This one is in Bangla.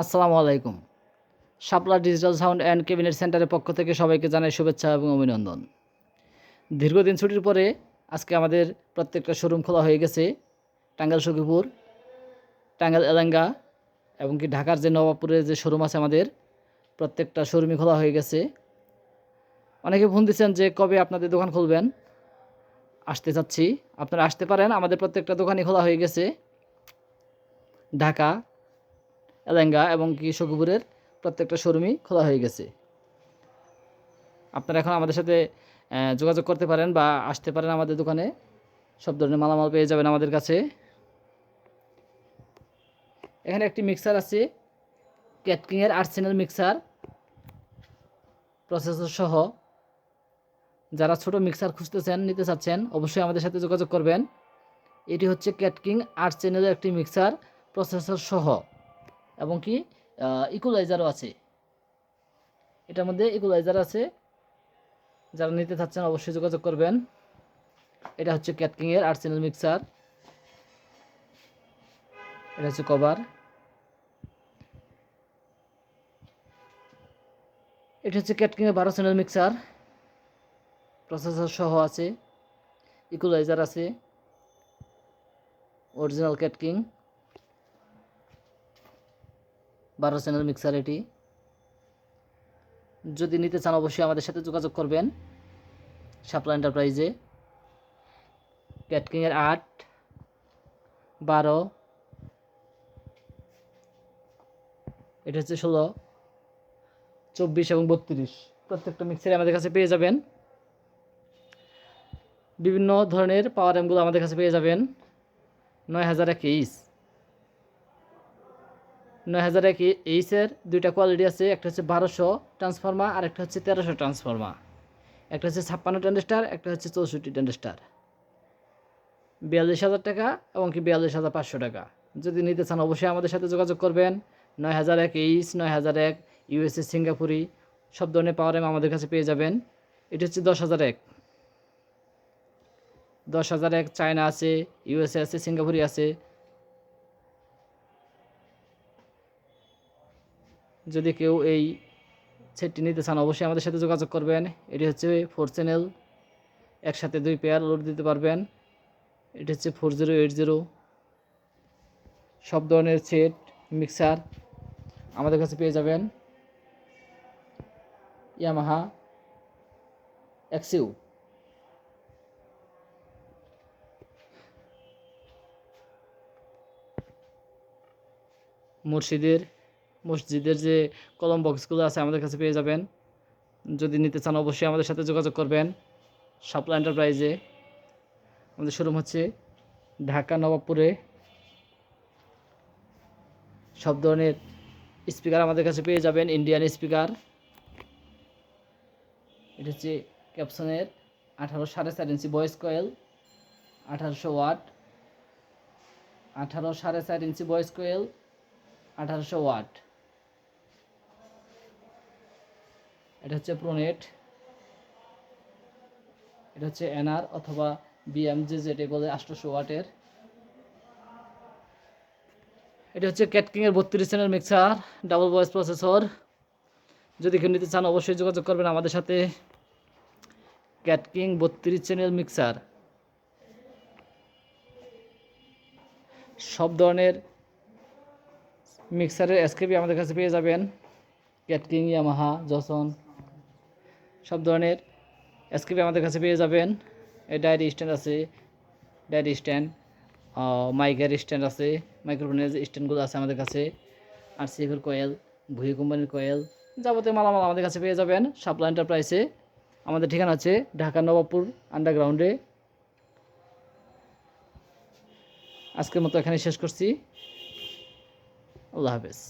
আসসালামু আলাইকুম। Shapla digital sound and cabinet সেন্টারের পক্ষ থেকে সবাইকে জানাই শুভেচ্ছা এবং অভিনন্দন। দীর্ঘদিন ছুটির পরে আজকে আমাদের প্রত্যেকটা শোরুম খোলা হয়ে গেছে। টাঙ্গাইল সখীপুর, টাঙ্গাইল এলাঙ্গা এবং কি ঢাকার যে নবাবপুরের যে শোরুম আছে আমাদের, প্রত্যেকটা শোরুমই খোলা হয়ে গেছে। অনেকে ফোন দিচ্ছেন যে কবে আপনাদের দোকান খুলবেন? আসতে চাচ্ছি। আপনারা আসতে পারেন। আমাদের প্রত্যেকটা দোকানই খোলা হয়ে গেছে। ঢাকা এলেঙ্গা এবং কি সখীপুরের প্রত্যেকটা শোরুমই খোলা হয়ে গেছে। আপনারা এখন আমাদের সাথে যোগাযোগ করতে পারেন বা আসতে পারেন আমাদের দোকানে। সব ধরনের মালামাল পেয়ে যাবেন আমাদের কাছে। এখানে একটি মিক্সার আছে ক্যাটকিংয়ের আর্সেনাল মিক্সার প্রসেসর সহ। যারা ছোট মিক্সার খুঁজতেছেন, নিতে চাচ্ছেন, অবশ্যই আমাদের সাথে যোগাযোগ করবেন। এটি হচ্ছে ক্যাটকিং আট চ্যানেলের একটি মিক্সার প্রসেসর সহ। এবং কি ইকুলাইজারও আছে। এটার মধ্যে ইকুলাইজার আছে। যারা নিতে চাচ্ছেন অবশ্যই যোগাযোগ করবেন। এটা হচ্ছে ক্যাটকিংয়ের আট চ্যানেল মিক্সার এটা হচ্ছে কভার এটা হচ্ছে ক্যাটকিংয়ের বারো চ্যানেল মিক্সার প্রসেসর সহ আছে। ইকুলাইজার আছে। অরিজিনাল ক্যাটকিং বারো চ্যানেল মিক্সার এটি। যদি নিতে চান অবশ্যই আমাদের সাথে যোগাযোগ করবেন শাপলা এন্টারপ্রাইজে। ক্যাটকিংয়ের আট, বারো। এটা হচ্ছে ষোলো, চব্বিশ এবং বত্রিশ। প্রত্যেকটা মিক্সারে আমাদের কাছে পেয়ে যাবেন। বিভিন্ন ধরনের পাওয়ার অ্যামগুলো আমাদের কাছে পেয়ে যাবেন। নয় হাজার একেইশ নয় হাজার এক এইচের দুইটা কোয়ালিটি আছে, একটা হচ্ছে বারোশো ট্রান্সফর্মার আর একটা হচ্ছে তেরোশো ট্রান্সফর্মার একটা হচ্ছে ছাপ্পান্ন টেন্ডেস্টার একটা হচ্ছে চৌষট্টি টেন্ডেস্টার বিয়াল্লিশ হাজার টাকা, এবং কি বিয়াল্লিশ হাজার পাঁচশো টাকা। যদি নিতে চান, অবশ্যই আমাদের সাথে যোগাযোগ করবেন। নয় হাজার এক এইচ, নয় হাজার এক ইউএসএ সিঙ্গাপুরি সব ধরনের পাওয়ার এম আমাদের কাছে পেয়ে যাবেন। এটি হচ্ছে দশ হাজার এক। দশ হাজার এক চায়না আছে ইউএসএ আছে সিঙ্গাপুরি আছে। যদি কেউ এই সেটটি নিতে চান, অবশ্যই আমাদের সাথে যোগাযোগ করবেন। এটি হচ্ছে ফোর চ্যানেল, একসাথে দুই পেয়ার লোড দিতে পারবেন। এটি হচ্ছে ফোর জিরো এইট জিরো। সব ধরনের সেট, মিক্সার আমাদের কাছে পেয়ে যাবেন। ইয়ামাহা এক্সিউ মুর্শিদের মসজিদের যে কলম বক্সগুলো আছে আমাদের কাছে পেয়ে যাবেন। যদি নিতে চান অবশ্যই আমাদের সাথে যোগাযোগ করবেন। শাপলা এন্টারপ্রাইজে আমাদের শোরুম হচ্ছে ঢাকা নবাবপুরে। সব ধরনের স্পিকার আমাদের কাছে পেয়ে যাবেন ইন্ডিয়ান স্পিকার এটা হচ্ছে ক্যাপসনের আঠারো সাড়ে চার ইঞ্চি ভয়েস কয়েল আঠারোশো ওয়াট আঠারো সাড়ে চার ইঞ্চি ভয়েস কয়েল আঠারোশো ওয়াট এটা হচ্ছে প্রোনেট এটা হচ্ছে এনআর অথবা বিএমজি যেটা বলে আঠারোশো ওয়াটের এটা হচ্ছে ক্যাটকিংয়ের বত্রিশ channel mixer double voice processor যদি কেউ নিতে চান অবশ্যই যোগাযোগ করবেন আমাদের সাথে। ক্যাটকিং বত্রিশ চ্যানেল মিক্সার সব ধরনের মিক্সারের এসকেপি আমাদের কাছে পেয়ে যাবেন। ক্যাটকিং ইয়ামাহা জসন সব ধরনের এসকেপি আমাদের কাছে পেয়ে যাবেন। ডায়েরি স্ট্যান্ড আছে ডায়েরি স্ট্যান্ড মাইকের স্ট্যান্ড আছে মাইক্রোফোনের স্ট্যান্ডগুলো আছে আমাদের কাছে আর সিএফের কয়েল ভুই কোম্পানির কয়েল যাবতীয় মালামাল আমাদের কাছে পেয়ে যাবেন। সাপ্লাই এন্টারপ্রাইসে আমাদের ঠিকানা আছে ঢাকা নবাবপুর আন্ডারগ্রাউন্ডে আজকের মতো এখানে শেষ করছি। আল্লাহ হাফেজ।